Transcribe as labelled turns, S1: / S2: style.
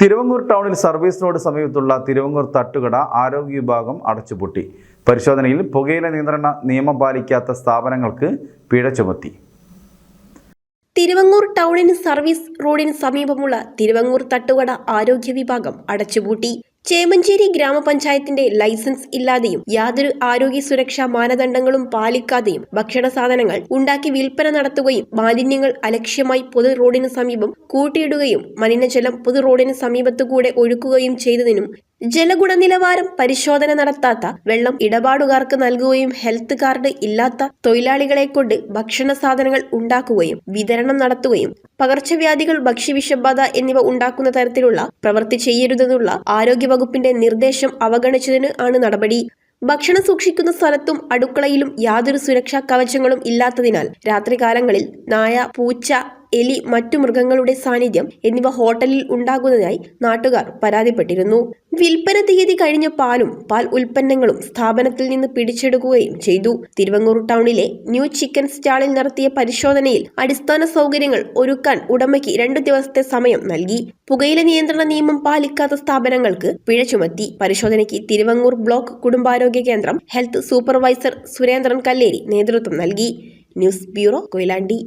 S1: തിരുവങ്ങൂർ ടൗണിൽ service road സമീപത്തുള്ള തിരുവങ്ങൂർ തട്ടുകട ആരോഗ്യ വിഭാഗം അടച്ചുപൂട്ടി. പരിശോധനയിൽ പുകയില നിയന്ത്രണ നിയമം പാലിക്കാത്ത സ്ഥാപനങ്ങൾക്ക് പിഴ ചുമത്തി.
S2: തിരുവങ്ങൂർ ടൗണിന് സർവീസ് റോഡിന് സമീപമുള്ള തിരുവങ്ങൂർ തട്ടുകട ആരോഗ്യ വിഭാഗം അടച്ചുപൂട്ടി. ചേമഞ്ചേരി ഗ്രാമപഞ്ചായത്തിന്റെ ലൈസൻസ് ഇല്ലാതെയും യാതൊരു ആരോഗ്യ സുരക്ഷാ മാനദണ്ഡങ്ങളും പാലിക്കാതെയും ഭക്ഷണ സാധനങ്ങൾ ഉണ്ടാക്കി വിൽപ്പന നടത്തുകയും മാലിന്യങ്ങൾ അലക്ഷ്യമായി പൊതു റോഡിന് സമീപം കൂട്ടിയിടുകയും മലിനജലം പൊതു റോഡിന് സമീപത്തുകൂടെ ഒഴുക്കുകയും ചെയ്തതിനും ജലഗുണനിലവാരം പരിശോധന നടത്താത്ത വെള്ളം ഇടപാടുകാർക്ക് നൽകുകയും ഹെൽത്ത് കാർഡ് ഇല്ലാത്ത തൊഴിലാളികളെ കൊണ്ട് ഭക്ഷണ സാധനങ്ങൾ ഉണ്ടാക്കുകയും വിതരണം നടത്തുകയും പകർച്ചവ്യാധികൾ ഭക്ഷ്യവിഷബാധ എന്നിവ ഉണ്ടാക്കുന്ന തരത്തിലുള്ള പ്രവൃത്തി ചെയ്യരുതെന്നുള്ള ആരോഗ്യവകുപ്പിന്റെ നിർദ്ദേശം അവഗണിച്ചതിന് ആണ് നടപടി. ഭക്ഷണം സൂക്ഷിക്കുന്ന സ്ഥലത്തും അടുക്കളയിലും യാതൊരു സുരക്ഷാ കവചങ്ങളും ഇല്ലാത്തതിനാൽ രാത്രികാലങ്ങളിൽ നായ പൂച്ച എലി മറ്റു മൃഗങ്ങളുടെ സാന്നിധ്യം എന്നിവ ഹോട്ടലിൽ ഉണ്ടാകുന്നതായി നാട്ടുകാർ പരാതിപ്പെട്ടിരുന്നു. വിൽപ്പന തീയതി കഴിഞ്ഞ പാലും പാൽ ഉൽപ്പന്നങ്ങളും സ്ഥാപനത്തിൽ നിന്ന് പിടിച്ചെടുക്കുകയും ചെയ്തു. തിരുവങ്ങൂർ ടൗണിലെ ന്യൂ ചിക്കൻ സ്റ്റാളിൽ നടത്തിയ പരിശോധനയിൽ അടിസ്ഥാന സൗകര്യങ്ങൾ ഒരുക്കാൻ ഉടമയ്ക്ക് രണ്ടു ദിവസത്തെ സമയം നൽകി. പുകയില നിയന്ത്രണ നിയമം പാലിക്കാത്ത സ്ഥാപനങ്ങൾക്ക് പിഴ ചുമത്തി. പരിശോധനയ്ക്ക് തിരുവങ്ങൂർ ബ്ലോക്ക് കുടുംബാരോഗ്യ കേന്ദ്രം ഹെൽത്ത് സൂപ്പർവൈസർ സുരേന്ദ്രൻ കല്ലേരി നേതൃത്വം നൽകി. News bureau Koyilandy.